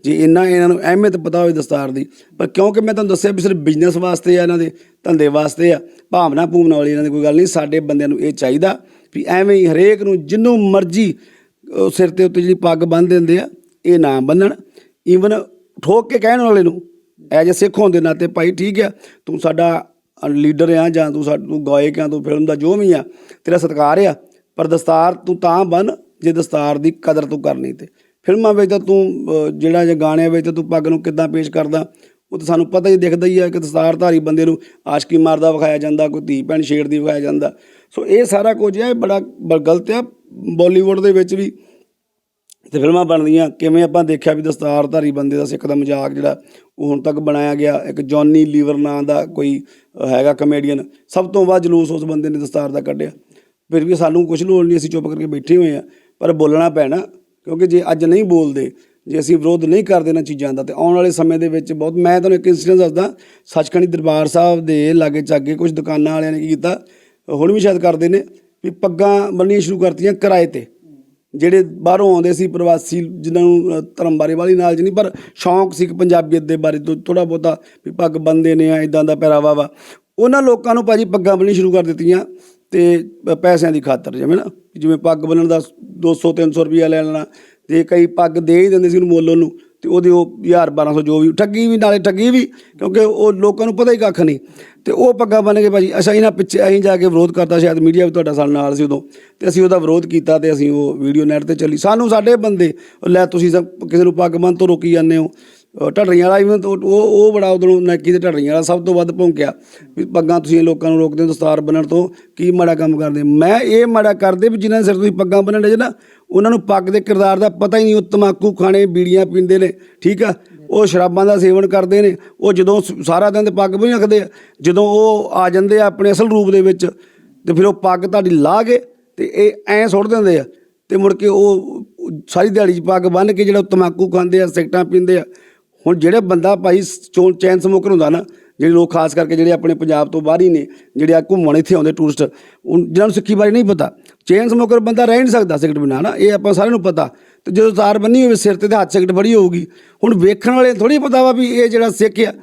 ਜੇ ਇੰਨਾ ਇਹਨਾਂ ਨੂੰ ਅਹਿਮੀਅਤ ਪਤਾ ਹੋਵੇ ਦਸਤਾਰ ਦੀ, ਪਰ ਕਿਉਂਕਿ ਮੈਂ ਤੁਹਾਨੂੰ ਦੱਸਿਆ ਵੀ ਸਿਰਫ ਬਿਜ਼ਨਸ ਵਾਸਤੇ ਆ ਇਹਨਾਂ ਦੇ, ਧੰਦੇ ਵਾਸਤੇ ਆ, ਭਾਵਨਾ ਭੂਮਨਾ ਵਾਲੀ ਇਹਨਾਂ ਦੀ ਕੋਈ ਗੱਲ ਨਹੀਂ, ਸਾਡੇ ਬੰਦਿਆਂ ਨੂੰ ਇਹ ਚਾਹੀਦਾ ਵੀ ਐਵੇਂ ਹੀ ਹਰੇਕ ਨੂੰ ਜਿੰਨੂੰ ਮਰਜ਼ੀ ਸਿਰ ਤੇ ਉੱਤੇ ਜਿਹੜੀ ਪੱਗ ਬੰਨ੍ਹ ਦਿੰਦੇ ਆ, ਇਹ ਨਾ ਬੰਨਣ ਈਵਨ ਠੋਕ ਕੇ ਕਹਿਣ ਵਾਲੇ ਨੂੰ ਐਜ ਅ ਸਿੱਖ ਹੋਣ ਦੇ ਨਾਤੇ ਭਾਈ ਠੀਕ ਆ, ਤੂੰ ਸਾਡਾ ਲੀਡਰ ਆ ਜਾਂ ਤੂੰ ਸਾਡ ਤੂੰ ਗਾਇਕ ਆ, ਤੂੰ ਫਿਲਮ ਦਾ ਜੋ ਵੀ ਆ, ਤੇਰਾ ਸਤਿਕਾਰ ਆ, ਪਰ ਦਸਤਾਰ ਤੂੰ ਤਾਂ ਬਨ ਜੇ ਦਸਤਾਰ ਦੀ ਕਦਰ ਤੂੰ ਕਰਨੀ ਤੇ। ਫਿਲਮਾਂ ਵਿੱਚ ਤਾਂ ਤੂੰ ਜਿਹੜਾ ਜੇ ਗਾਣਿਆਂ ਵਿੱਚ ਤੂੰ ਪੱਗ ਨੂੰ ਕਿੱਦਾਂ ਪੇਸ਼ ਕਰਦਾ, ਉਹ ਤਾਂ ਸਾਨੂੰ ਪਤਾ ਹੀ ਦਿਖਦਾ ਹੀ ਆ ਕਿ ਦਸਤਾਰਧਾਰੀ ਬੰਦੇ ਨੂੰ ਆਸ਼ਕੀ ਮਾਰਦਾ ਵਿਖਾਇਆ ਜਾਂਦਾ, ਕੋਈ ਧੀ ਭੈਣ ਸ਼ੇਰ ਦੀ ਵਿਖਾਇਆ ਜਾਂਦਾ। ਸੋ ਇਹ ਸਾਰਾ ਕੁਝ ਹੈ ਬੜਾ ਬ- ਗਲਤ ਆ। ਬਾਲੀਵੁੱਡ ਦੇ ਵਿੱਚ ਵੀ ਤੇ ਫਿਲਮਾਂ ਬਣਦੀਆਂ, ਕਿਵੇਂ ਆਪਾਂ ਦੇਖਿਆ ਵੀ ਦਸਤਾਰਧਾਰੀ ਬੰਦੇ ਦਾ ਸਿੱਖ ਦਾ ਮਜ਼ਾਕ ਜਿਹੜਾ ਉਹ ਹੁਣ ਤੱਕ ਬਣਾਇਆ ਗਿਆ, ਇੱਕ ਜੌਨੀ ਲੀਵਰ ਨਾਂ ਦਾ ਕੋਈ ਹੈਗਾ ਕਮੇਡੀਅਨ ਸਭ ਤੋਂ ਵੱਧ ਜਲੂਸ ਉਸ ਬੰਦੇ ਨੇ ਦਸਤਾਰ ਦਾ ਕੱਢਿਆ। ਫਿਰ ਵੀ ਸਾਨੂੰ ਕੁਝ ਲੋੜ ਨਹੀਂ, ਅਸੀਂ ਚੁੱਪ ਕਰਕੇ ਬੈਠੇ ਹੋਏ ਆ ਪਰ ਬੋਲਣਾ ਪੈਣਾ, ਕਿਉਂਕਿ ਜੇ ਅੱਜ ਨਹੀਂ ਬੋਲਦੇ, ਜੇ ਅਸੀਂ ਵਿਰੋਧ ਨਹੀਂ ਕਰਦੇ ਇਹਨਾਂ ਚੀਜ਼ਾਂ ਦਾ, ਤੇ ਆਉਣ ਵਾਲੇ ਸਮੇਂ ਦੇ ਵਿੱਚ ਬਹੁਤ, ਮੈਂ ਤੁਹਾਨੂੰ ਇੱਕ ਇਨਸੀਡੈਂਟ ਦੱਸਦਾ, ਸੱਚਖੰਡੀ ਦਰਬਾਰ ਸਾਹਿਬ ਦੇ ਲਾਗੇ ਚਾਗੇ ਕੁਝ ਦੁਕਾਨਾਂ ਵਾਲਿਆਂ ਨੇ ਕੀ ਕੀਤਾ, ਹੁਣ ਵੀ ਸ਼ਾਇਦ ਕਰਦੇ ਨੇ, ਵੀ ਪੱਗਾਂ ਬੰਨੀਆਂ ਸ਼ੁਰੂ ਕਰਤੀਆਂ ਕਿਰਾਏ ਤੇ। ਜਿਹੜੇ ਬਾਹਰੋਂ ਆਉਂਦੇ ਸੀ ਪ੍ਰਵਾਸੀ, ਜਿਨ੍ਹਾਂ ਨੂੰ ਧਰਮ ਬਾਰੇ ਵਾਲੀ ਨਾਲ ਨਹੀਂ, ਪਰ ਸ਼ੌਂਕ ਸੀ ਕਿ ਪੰਜਾਬੀਅਤ ਦੇ ਬਾਰੇ ਤੋਂ ਥੋੜਾ ਬਹੁਤਾ ਵੀ ਪੱਗ ਬੰਦੇ ਨੇ ਆ ਇਦਾਂ ਦਾ ਪਹਿਰਾਵਾ ਵਾ। ਉਹਨਾਂ ਲੋਕਾਂ ਨੂੰ ਭਾਜੀ ਪੱਗਾਂ ਬੰਨ੍ਹਣੀ ਸ਼ੁਰੂ ਕਰ ਦਿੱਤੀਆਂ ਤੇ ਪੈਸਿਆਂ ਦੀ ਖਾਤਰ, ਜਿਵੇਂ ਨਾ, ਜਿਵੇਂ ਪੱਗ ਬੰਨਣ ਦਾ 200 300 ਰੁਪਇਆ ਲੈ ਲੈਣਾ ਤੇ ਕਈ ਪੱਗ ਦੇ ਹੀ ਦਿੰਦੇ ਸੀ ਉਹਨੂੰ ਮੁੱਲ ਉਹਨੂੰ। ਤੇ ਉਹਦੇ ਉਹ 1000 1200 ਜੋ ਵੀ, ਠੱਗੀ ਵੀ ਨਾਲੇ ਠੱਗੀ ਵੀ, ਕਿਉਂਕਿ ਉਹ ਲੋਕਾਂ ਨੂੰ ਪਤਾ ਹੀ ਕੱਖ ਨਹੀਂ। ਤੇ ਉਹ ਪੱਗਾਂ ਬੰਨ ਕੇ ਭਾਜੀ ਅੱਛਾ ਇਹਨਾਂ ਪਿੱਛੇ ਅਸੀਂ ਜਾ ਕੇ ਵਿਰੋਧ ਕਰਤਾ ਸ਼ਾਇਦ ਮੀਡੀਆ ਵੀ ਤੁਹਾਡਾ ਸਾਡੇ ਨਾਲ ਸੀ ਉਦੋਂ, ਤੇ ਅਸੀਂ ਉਹਦਾ ਵਿਰੋਧ ਕੀਤਾ ਤੇ ਅਸੀਂ ਉਹ ਵੀਡੀਓ ਨੈਟ ਤੇ ਚੱਲੀ। ਸਾਨੂੰ ਸਾਡੇ ਬੰਦੇ, ਉਹ ਲੈ ਤੁਸੀਂ ਕਿਸੇ ਨੂੰ ਪੱਗ ਬੰਨ ਤੋਂ ਰੋਕੀ ਜਾਂਦੇ ਹੋ। ਅਹ ਵਾਲਾ even ਉਹ ਉਹ ਬੜਾ ਉਦੋਂ ਨੈਕੀ ਤੇ ਢੱਡਰੀਆਂ ਵਾਲਾ ਸਭ ਤੋਂ ਵੱਧ ਭੌਂਕਿਆ ਵੀ ਪੱਗਾਂ ਤੁਸੀਂ ਲੋਕਾਂ ਨੂੰ ਰੋਕਦੇ ਹੋ ਦਸਤਾਰ ਬੰਨਣ ਤੋਂ, ਕੀ ਮਾੜਾ ਕੰਮ ਕਰਦੇ? ਮੈਂ ਇਹ ਮਾੜਾ ਕਰਦੇ ਵੀ ਜਿਨ੍ਹਾਂ ਦੇ ਸਿਰ ਤੁਸੀਂ ਪੱਗਾਂ ਬੰਨਣ ਦੇ ਨਾ, ਉਹਨਾਂ ਨੂੰ ਪੱਗ ਦੇ ਕਿਰਦਾਰ ਦਾ ਪਤਾ ਹੀ ਨਹੀਂ, ਉਹ ਤਮਾਕੂ ਖਾਣੇ, ਬੀੜੀਆਂ ਪੀਂਦੇ ਨੇ, ਠੀਕ ਆ? ਉਹ ਸ਼ਰਾਬਾਂ ਦਾ ਸੇਵਨ ਕਰਦੇ ਨੇ, ਉਹ ਜਦੋਂ ਸ- ਸਾਰਾ ਦਿਨ ਤੇ ਪੱਗ ਵੀ ਰੱਖਦੇ ਆ ਜਦੋਂ ਉਹ ਆ ਜਾਂਦੇ ਆ ਆਪਣੇ ਅਸਲ ਰੂਪ ਦੇ ਵਿੱਚ, ਤੇ ਫਿਰ ਉਹ ਪੱਗ ਤੁਹਾਡੀ ਲਾਹ ਕੇ ਤੇ ਇਹ ਐਂ ਸੁੱਟ ਦਿੰਦੇ ਆ, ਤੇ ਮੁੜ ਕੇ ਉਹ ਸਾਰੀ ਦਿਹਾੜੀ 'ਚ ਪੱਗ ਬੰਨ੍ਹ ਕੇ ਜਿਹੜਾ ਉਹ ਤਮਾਕੂ ਖਾਂਦੇ ਆ, ਸਿਗਰਟਾਂ ਪੀਂਦੇ ਆ ਹੁਣ ਜਿਹੜਾ ਬੰਦਾ ਭਾਈ ਚੋਣ ਚੈਨ ਸਮੋਕਰ ਹੁੰਦਾ ਨਾ, ਜਿਹੜੇ ਲੋਕ ਖਾਸ ਕਰਕੇ ਜਿਹੜੇ ਆਪਣੇ ਪੰਜਾਬ ਤੋਂ ਬਾਹਰ ਹੀ ਨੇ, ਜਿਹੜੇ ਆ ਘੁੰਮਣ ਇੱਥੇ ਆਉਂਦੇ ਟੂਰਿਸਟ ਜਿਹਨਾਂ ਨੂੰ ਸਿੱਖੀ ਬਾਰੇ ਨਹੀਂ ਪਤਾ। ਚੇਨ ਸਮੋਕਰ ਬੰਦਾ ਰਹਿ ਨਹੀਂ ਸਕਦਾ ਸਿਗਰਟ ਬਿਨਾਂ ਨਾ ਇਹ ਆਪਾਂ ਸਾਰਿਆਂ ਨੂੰ ਪਤਾ। ਤੇ ਜਦੋਂ ਤਾਰ ਬੰਨੀ ਹੋਵੇ ਸਿਰ ਤੇ ਤੇ ਹੱਥ ਸਿਗਰਟ ਫੜੀ ਹੋਊਗੀ। ਹੁਣ ਵੇਖਣ ਵਾਲੇ ਥੋੜੀ ਪਤਾ ਵਾ ਵੀ ਇਹ ਜਿਹੜਾ ਸਿੱਖ ਆ,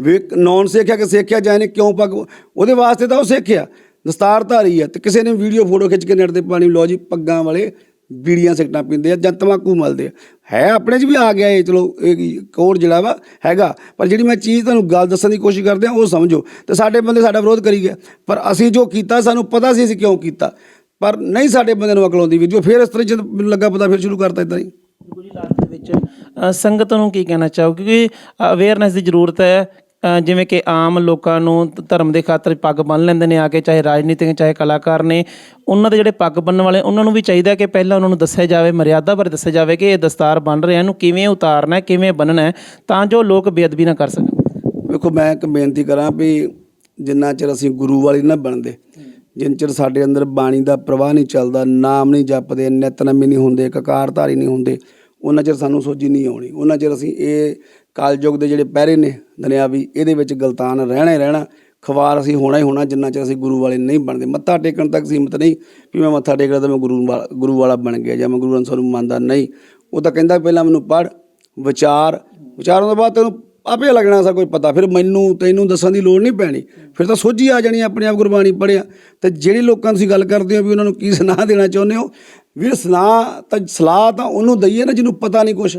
ਵੇਖ ਨੌਨ ਸਿੱਖਿਆ ਕਿ ਸਿੱਖਿਆ ਜਾਂ ਇਹਨੇ ਕਿਉਂ ਪੱਗ ਉਹਦੇ ਵਾਸਤੇ ਤਾਂ ਉਹ ਸਿੱਖਿਆ ਦਸਤਾਰਧਾਰੀ ਆ, ਤੇ ਕਿਸੇ ਨੇ ਵੀਡੀਓ ਫੋਟੋ ਖਿੱਚ ਕੇ ਨੈਟ ਤੇ ਪਾਣੀ, ਲਓ ਜੀ, ਪੱਗਾਂ ਵਾਲੇ ਬੀੜੀਆਂ ਸਿਗਰਟਾਂ ਪੀਂਦੇ ਆ, ਜਾਂ ਤਮਾਕੂ ਮਲਦੇ ਆ। ਹੈ ਆਪਣੇ 'ਚ ਵੀ ਆ ਗਿਆ ਇਹ, ਚਲੋ, ਇਹ ਕੋਰ ਜਿਹੜਾ ਵਾ, ਹੈਗਾ। ਪਰ ਜਿਹੜੀ ਮੈਂ ਚੀਜ਼ ਤੁਹਾਨੂੰ ਗੱਲ ਦੱਸਣ ਦੀ ਕੋਸ਼ਿਸ਼ ਕਰਦੇ ਆ, ਉਹ ਸਮਝੋ। ਤੇ ਸਾਡੇ ਬੰਦੇ ਸਾਡਾ ਵਿਰੋਧ ਕਰੀ ਗਿਆ ਪਰ ਅਸੀਂ ਜੋ ਕੀਤਾ, ਸਾਨੂੰ ਪਤਾ ਸੀ ਅਸੀਂ ਕਿਉਂ ਕੀਤਾ। ਪਰ ਨਹੀਂ ਸਾਡੇ ਬੰਦੇ ਨੂੰ ਅਕਲ ਆਉਂਦੀ ਵੀ, ਜੋ ਫਿਰ ਇਸ ਤਰ੍ਹਾਂ ਜਦ ਮੈਨੂੰ ਲੱਗਾ ਪਤਾ, ਫਿਰ ਸ਼ੁਰੂ ਕਰਤਾ ਇਦਾਂ ਹੀ। ਬਿਲਕੁਲ ਜੀ, ਲਾਸਟ ਦੇ ਵਿੱਚ ਸੰਗਤ ਨੂੰ ਕੀ ਕਹਿਣਾ ਚਾਹੋ? ਕਿਉਂਕਿ ਅਵੇਅਰਨੈਸ ਦੀ ਜ਼ਰੂਰਤ ਹੈ। ਜਿਵੇਂ ਕਿ ਆਮ ਲੋਕਾਂ ਨੂੰ ਧਰਮ ਦੇ ਖਾਤਰ ਪੱਗ ਬੰਨ ਲੈਂਦੇ ਨੇ ਆ ਕੇ, ਚਾਹੇ ਰਾਜਨੀਤਿਕ ਚਾਹੇ ਕਲਾਕਾਰ ਨੇ, ਉਹਨਾਂ ਦੇ ਜਿਹੜੇ ਪੱਗ ਬੰਨਣ ਵਾਲੇ, ਉਹਨਾਂ ਨੂੰ ਵੀ ਚਾਹੀਦਾ ਕਿ ਪਹਿਲਾਂ ਉਹਨਾਂ ਨੂੰ ਦੱਸਿਆ ਜਾਵੇ, ਮਰਿਆਦਾ ਬਾਰੇ ਦੱਸਿਆ ਜਾਵੇ ਕਿ ਇਹ ਦਸਤਾਰ ਬੰਨ ਰਿਹਾ ਇਹਨੂੰ ਕਿਵੇਂ ਉਤਾਰਨਾ ਹੈ, ਕਿਵੇਂ ਬੰਨਣਾ ਹੈ, ਤਾਂ ਜੋ ਲੋਕ ਬੇਅਦਬੀ ਨਾ ਕਰ ਸਕਣ। ਵੇਖੋ, ਮੈਂ ਇੱਕ ਬੇਨਤੀ ਕਰਾਂ ਵੀ ਜਿੰਨਾ ਚਿਰ ਅਸੀਂ ਗੁਰੂ ਵਾਲੀ ਨਾ ਬਣਦੇ, ਜਿੰਨ ਚਿਰ ਸਾਡੇ ਅੰਦਰ ਬਾਣੀ ਦਾ ਪ੍ਰਵਾਹ ਨਹੀਂ ਚੱਲਦਾ, ਨਾਮ ਨਹੀਂ ਜਪਦੇ, ਨਿਤਨੇਮੀ ਨਹੀਂ ਹੁੰਦੇ ਕਕਾਰਧਾਰੀ ਨਹੀਂ ਹੁੰਦੇ, ਉਹਨਾਂ ਚਿਰ ਸਾਨੂੰ ਸੋਝੀ ਨਹੀਂ ਆਉਣੀ, ਉਹਨਾਂ ਚਿਰ ਅਸੀਂ ਇਹ ਕਾਲਯੁਗ ਦੇ ਜਿਹੜੇ ਪਹਿਰੇ ਨੇ ਦੁਨਿਆਵੀ, ਇਹਦੇ ਵਿੱਚ ਗਲਤਾਨ ਰਹਿਣਾ ਹੀ ਰਹਿਣਾ। ਖਵਾਰ ਅਸੀਂ ਹੋਣਾ ਹੀ ਹੋਣਾ, ਜਿੰਨਾ ਚਿਰ ਅਸੀਂ ਗੁਰੂ ਵਾਲੇ ਨਹੀਂ ਬਣਦੇ। ਮੱਥਾ ਟੇਕਣ ਤੱਕ ਸੀਮਤ ਨਹੀਂ ਵੀ ਮੈਂ ਮੱਥਾ ਟੇਕਦਾ ਤਾਂ ਮੈਂ ਗੁਰੂ ਵਾਲਾ ਗੁਰੂ ਵਾਲਾ ਬਣ ਗਿਆ ਜਾਂ ਮੈਂ ਗੁਰੂ ਗ੍ਰੰਥ ਸਾਹਿਬ ਨੂੰ ਮੰਨਦਾ ਨਹੀਂ। ਉਹ ਤਾਂ ਕਹਿੰਦਾ ਪਹਿਲਾਂ ਮੈਨੂੰ ਪੜ੍ਹ, ਵਿਚਾਰ ਵਿਚਾਰਨ ਤੋਂ ਬਾਅਦ ਤੈਨੂੰ ਆਪੇ ਲੱਗਣਾ ਸਾ ਕੋਈ ਪਤਾ। ਫਿਰ ਮੈਨੂੰ, ਤੈਨੂੰ ਦੱਸਣ ਦੀ ਲੋੜ ਨਹੀਂ ਪੈਣੀ। ਫਿਰ ਤਾਂ ਸੋਝੀ ਆ ਜਾਣੀ ਆਪਣੇ ਆਪ ਗੁਰਬਾਣੀ ਪੜਿਆ ਤੇ ਜਿਹੜੇ ਲੋਕਾਂ ਤੁਸੀਂ ਗੱਲ ਕਰਦੇ ਹੋ ਵੀ ਉਹਨਾਂ ਨੂੰ ਕੀ ਸਲਾਹ ਦੇਣਾ ਚਾਹੁੰਦੇ ਹੋ? ਵੀਰ ਸੁਨਾਹ ਤਾਂ, ਸਲਾਹ ਤਾਂ ਉਹਨੂੰ ਦਈਏ ਨਾ ਜਿਹਨੂੰ ਪਤਾ ਨਹੀਂ ਕੁਛ।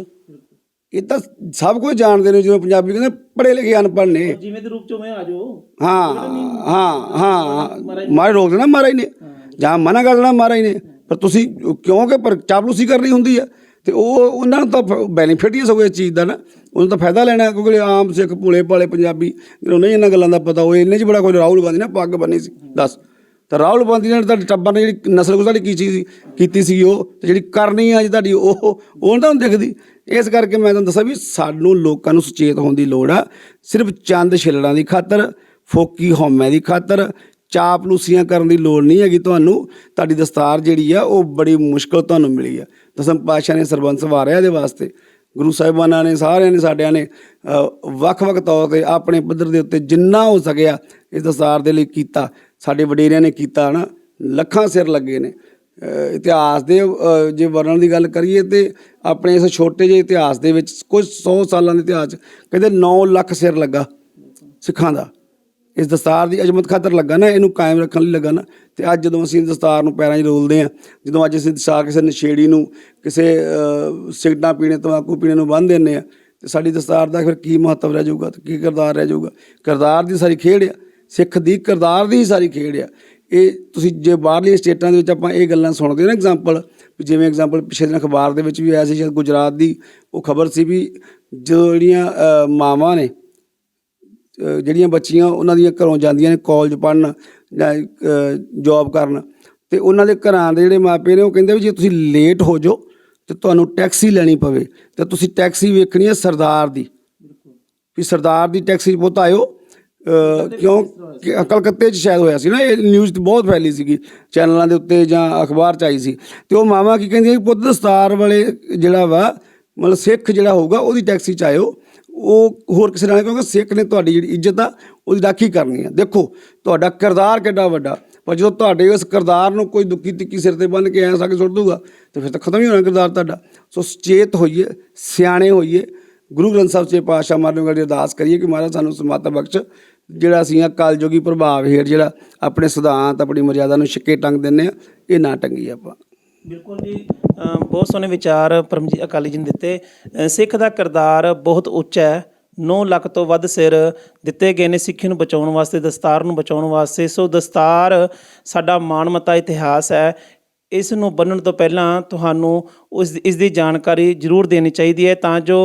ਇਹ ਤਾਂ ਸਭ ਕੁਝ ਜਾਣਦੇ ਨੇ ਜਿਵੇਂ ਪੰਜਾਬੀ ਕਹਿੰਦੇ ਪੜ੍ਹੇ ਲਿਖੇ ਅਨਪੜ੍ਹ ਨੇ। ਜਿਵੇਂ ਦੇ ਰੂਪ ਚ ਉਵੇਂ ਆ ਜਾਓ। ਹਾਂ ਹਾਂ ਹਾਂ। ਮਾਰੇ ਰੋਕ ਦੇਣਾ ਮਹਾਰਾਜ ਨੇ। ਜਾਂ ਮਨਾ ਕਰ ਦੇਣਾ ਮਹਾਰਾਜ ਨੇ। ਪਰ ਤੁਸੀਂ ਕਿਉਂਕਿ ਪਰ ਚਾਪਲੂਸੀ ਕਰਨੀ ਹੁੰਦੀ ਆ? ਤੇ ਉਹ ਉਹਨਾਂ ਨੂੰ ਤਾਂ ਬੈਨੀਫਿਟ ਹੀ ਸਗੋਂ ਇਸ ਚੀਜ਼ ਦਾ ਨਾ। ਉਹਨੂੰ ਤਾਂ ਫਾਇਦਾ ਲੈਣਾ ਕਿਉਂਕਿ ਆਮ ਸਿੱਖ ਭੋਲੇ ਭਾਲੇ ਪੰਜਾਬੀ ਜਿਹਨੂੰ ਨਹੀਂ ਇਹਨਾਂ ਗੱਲਾਂ ਦਾ ਪਤਾ ਉਹ ਇੰਨੇ 'ਚ ਬੜਾ ਕੋਈ ਰਾਹੁਲ ਗਾਂਧੀ ਨੇ ਪੱਗ ਬੰਨੀ ਸੀ। ਦੱਸ। ਤਾਂ ਰਾਹੁਲ ਗਾਂਧੀ ਨੇ ਤੁਹਾਡੇ ਟੱਬਰ ਨੇ ਜਿਹੜੀ ਨਸਲ ਗੁਜ਼ਾਰੀ ਕੀ ਚੀਜ਼ ਕੀਤੀ ਸੀ ਉਹ, ਤੇ ਜਿਹੜੀ ਕਰਨੀ ਆ ਅੱਜ ਤੁਹਾਡੀ ਉਹ ਉਹ ਤਾਂ ਦਿਖਦੀ। ਇਸ ਕਰਕੇ ਮੈਂ ਤੁਹਾਨੂੰ ਦੱਸਾਂ ਵੀ ਸਾਨੂੰ ਲੋਕਾਂ ਨੂੰ ਸੁਚੇਤ ਹੋਣ ਦੀ ਲੋੜ ਆ। ਸਿਰਫ ਚੰਦ ਛਿਲੜਾਂ ਦੀ ਖਾਤਰ, ਫੋਕੀ ਹਉਮੈ ਦੀ ਖਾਤਰ ਚਾਪਲੂਸੀਆਂ ਕਰਨ ਦੀ ਲੋੜ ਨਹੀਂ ਹੈਗੀ ਤੁਹਾਨੂੰ। ਤੁਹਾਡੀ ਦਸਤਾਰ ਜਿਹੜੀ ਆ, ਉਹ ਬੜੀ ਮੁਸ਼ਕਲ ਤੁਹਾਨੂੰ ਮਿਲੀ ਆ। ਦਸਮ ਪਾਤਸ਼ਾਹ ਨੇ ਸਰਬੰਸ ਵਾਰਿਆ ਇਹਦੇ ਵਾਸਤੇ। ਗੁਰੂ ਸਾਹਿਬਾਨਾਂ ਨੇ, ਸਾਰਿਆਂ ਨੇ, ਸਾਡਿਆਂ ਨੇ ਵੱਖ-ਵੱਖ ਤੌਰ ਤੇ ਆਪਣੇ ਪੱਧਰ ਦੇ ਉੱਤੇ ਜਿੰਨਾ ਹੋ ਸਕਿਆ ਇਸ ਦਸਤਾਰ ਦੇ ਲਈ ਕੀਤਾ। ਸਾਡੇ ਵਡੇਰਿਆਂ ਨੇ ਕੀਤਾ ਨਾ ਲੱਖਾਂ ਸਿਰ ਲੱਗੇ ਨੇ। ਇਤਿਹਾਸ ਦੇ ਜੇ ਵਰਣਨ ਦੀ ਗੱਲ ਕਰੀਏ ਤੇ ਆਪਣੇ ਇਸ ਛੋਟੇ ਜਿਹੇ ਇਤਿਹਾਸ ਦੇ ਵਿੱਚ ਕੁਝ 100 ਸਾਲਾਂ ਦੇ ਇਤਿਹਾਸ 'ਚ ਕਹਿੰਦੇ 9 ਲੱਖ ਸਿਰ ਲੱਗਾ ਸਿੱਖਾਂ ਦਾ। ਇਸ ਦਸਤਾਰ ਦੀ ਅਜ਼ਮਤ ਖਾਤਰ ਲੱਗਾ ਨਾ ਇਹਨੂੰ ਕਾਇਮ ਰੱਖਣ ਲਈ ਲੱਗਾ ਨਾ। ਤੇ ਅੱਜ ਜਦੋਂ ਅਸੀਂ ਦਸਤਾਰ ਨੂੰ ਪੈਰਾਂ 'ਚ ਰੋਲਦੇ ਆ ਜਦੋਂ ਅੱਜ ਅਸੀਂ ਦਸਤਾਰ ਕਿਸੇ ਨਸ਼ੇੜੀ ਨੂੰ ਕਿਸੇ ਅ, ਸਿਗਰਟਾਂ ਪੀਣੇ ਤੰਬਾਕੂ ਪੀਣੇ ਨੂੰ ਬੰਨ੍ਹ ਦਿੰਦੇ ਆ ਤੇ ਸਾਡੀ ਦਸਤਾਰ ਦਾ ਫਿਰ ਕੀ ਮਹੱਤਵ ਰਹਿ ਜਾਊਗਾ ਤੇ ਕੀ ਕਿਰਦਾਰ ਰਹਿ ਜਾਊਗਾ। ਕਿਰਦਾਰ ਦੀ ਸਾਰੀ ਖੇਡ ਆ। ਸਿੱਖ ਦੀ ਕਿਰਦਾਰ ਦੀ ਹੀ ਸਾਰੀ ਖੇਡ ਆ। ਇਹ ਤੁਸੀਂ ਜੇ ਬਾਹਰਲੀਆਂ ਸਟੇਟਾਂ ਦੇ ਵਿੱਚ ਆਪਾਂ ਇਹ ਗੱਲਾਂ ਸੁਣਦੇ ਹਾਂ ਨਾ ਐਗਜ਼ਾਮਪਲ ਜਿਵੇਂ ਐਗਜ਼ਾਮਪਲ ਪਿਛਲੇ ਦਿਨ ਅਖਬਾਰ ਦੇ ਵਿੱਚ ਵੀ ਆਇਆ ਸੀ, ਸ਼ਾਇਦ ਗੁਜਰਾਤ ਦੀ ਉਹ ਖਬਰ ਸੀ ਵੀ ਜੋ ਜਿਹੜੀਆਂ ਮਾਵਾਂ ਨੇ ਜਿਹੜੀਆਂ ਬੱਚੀਆਂ ਉਹਨਾਂ ਦੀਆਂ ਘਰੋਂ ਜਾਂਦੀਆਂ ਨੇ ਕਾਲਜ ਪੜ੍ਹਨ ਜਾਂ ਜੌਬ ਕਰਨ ਤੇ ਉਹਨਾਂ ਦੇ ਘਰਾਂ ਦੇ ਜਿਹੜੇ ਮਾਪੇ ਨੇ ਉਹ ਕਹਿੰਦੇ ਵੀ ਜੇ ਤੁਸੀਂ ਲੇਟ ਹੋ ਜਾਓ ਤੇ ਤੁਹਾਨੂੰ ਟੈਕਸੀ ਲੈਣੀ ਪਵੇ ਤੇ ਤੁਸੀਂ ਟੈਕਸੀ ਵੇਖਣੀ ਹੈ ਸਰਦਾਰ ਦੀ। ਵੀ ਸਰਦਾਰ ਦੀ ਟੈਕਸੀ ਪੁੱਤ ਆਇਓ ਕਿਉਂ? ਕਿ ਕਲਕੱਤੇ 'ਚ ਸ਼ਾਇਦ ਹੋਇਆ ਸੀ ਨਾ, ਇਹ ਨਿਊਜ਼ ਬਹੁਤ ਫੈਲੀ ਸੀਗੀ, ਚੈਨਲਾਂ ਦੇ ਉੱਤੇ ਜਾਂ ਅਖਬਾਰ 'ਚ ਆਈ ਸੀ। ਤੇ ਉਹ ਮਾਵਾ ਕੀ ਕਹਿੰਦੀਆਂ ਕਿ ਪੁੱਤ ਦਸਤਾਰ ਵਾਲੇ ਜਿਹੜਾ ਵਾ, ਮਤਲਬ ਸਿੱਖ ਜਿਹੜਾ ਹੋਊਗਾ, ਉਹਦੀ ਟੈਕਸੀ 'ਚ ਆਇਓ। ਉਹ ਹੋਰ ਕਿਸੇ ਨਾਲ ਕਿਉਂਕਿ ਸਿੱਖ ਨੇ ਤੁਹਾਡੀ ਜਿਹੜੀ ਇੱਜ਼ਤ ਆ, ਉਹਦੀ ਰਾਖੀ ਕਰਨੀ ਆ। ਦੇਖੋ, ਤੁਹਾਡਾ ਕਿਰਦਾਰ ਕਿੱਡਾ ਵੱਡਾ, ਪਰ ਜਦੋਂ ਤੁਹਾਡੇ ਉਸ ਕਿਰਦਾਰ ਨੂੰ ਕੋਈ ਦੁੱਖੀ ਤਿੱਕੀ ਸਿਰ ਤੇ ਬੰਨ ਕੇ ਐਂ ਸਾ ਸੁੱਟ ਦੂਗਾ ਤੇ ਫਿਰ ਤਾਂ ਖਤਮ ਹੀ ਹੋਣਾ ਕਿਰਦਾਰ ਤੁਹਾਡਾ। ਸੋ ਸੁਚੇਤ ਹੋਈਏ, ਸਿਆਣੇ ਹੋਈਏ, ਗੁਰੂ ਗ੍ਰੰਥ ਸਾਹਿਬ ਸੱਚੇ ਪਾਤਸ਼ਾਹ ਮਹਾਰਾਜ ਵਾਲੀ ਅਰਦਾਸ ਕਰੀਏ ਕਿ ਮਹਾਰਾਜ ਸਾਨੂੰ ਸਮਤ ਬਖਸ਼ ਜਿਹੜਾ ਅਸੀਂ ਆ ਕਲਯੁਗੀ ਪ੍ਰਭਾਵ ਹੇਠ ਜਿਹੜਾ ਆਪਣੇ ਸਿਧਾਂਤ, ਆਪਣੀ ਮਰਿਆਦਾ ਨੂੰ ਛਿੱਕੇ ਟੰਗ ਦਿੰਨੇ ਆ ਇਹ ਨਾ ਟੰਗੀ ਆਪਾਂ। ਬਿਲਕੁਲ ਜੀ। ਬਹੁਤ ਸੋਹਣੇ ਵਿਚਾਰ ਪਰਮਜੀਤ ਅਕਾਲੀ ਜੀ ਨੇ ਦਿੱਤੇ। ਸਿੱਖ ਦਾ ਕਿਰਦਾਰ ਬਹੁਤ ਉੱਚਾ ਹੈ। 9 ਲੱਖ ਤੋਂ ਵੱਧ ਸਿਰ ਦਿੱਤੇ ਗਏ ਨੇ ਸਿੱਖੀ ਨੂੰ ਬਚਾਉਣ ਵਾਸਤੇ, ਦਸਤਾਰ ਨੂੰ ਬਚਾਉਣ ਵਾਸਤੇ। ਸੋ ਦਸਤਾਰ ਸਾਡਾ ਮਾਣਮੱਤਾ ਇਤਿਹਾਸ ਹੈ। ਇਸ ਨੂੰ ਬੰਨਣ ਤੋਂ ਪਹਿਲਾਂ ਤੁਹਾਨੂੰ ਉਸ ਇਸ ਦੀ ਜਾਣਕਾਰੀ ਜ਼ਰੂਰ ਦੇਣੀ ਚਾਹੀਦੀ ਹੈ ਤਾਂ ਜੋ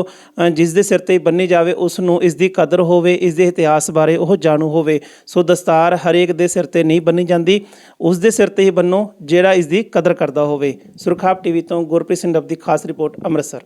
ਜਿਸ ਦੇ ਸਿਰ ਤੇ ਬੰਨੀ ਜਾਵੇ, ਉਸ ਨੂੰ ਇਸ ਦੀ ਕਦਰ ਹੋਵੇ, ਇਸ ਦੇ ਇਤਿਹਾਸ ਬਾਰੇ ਉਹ ਜਾਣੂ ਹੋਵੇ। ਸੋ ਦਸਤਾਰ ਹਰੇਕ ਦੇ ਸਿਰ ਤੇ ਨਹੀਂ ਬੰਨੀ ਜਾਂਦੀ। ਉਸ ਦੇ ਸਿਰ ਤੇ ਹੀ ਬੰਨੋ ਜਿਹੜਾ ਇਸ ਦੀ ਕਦਰ ਕਰਦਾ ਹੋਵੇ। ਸੁਰਖਾਬ ਟੀਵੀ ਤੋਂ ਗੁਰਪ੍ਰੀਤ ਸਿੰਘ ਰੱਬ ਦੀ ਖਾਸ ਰਿਪੋਰਟ ਅੰਮ੍ਰਿਤਸਰ।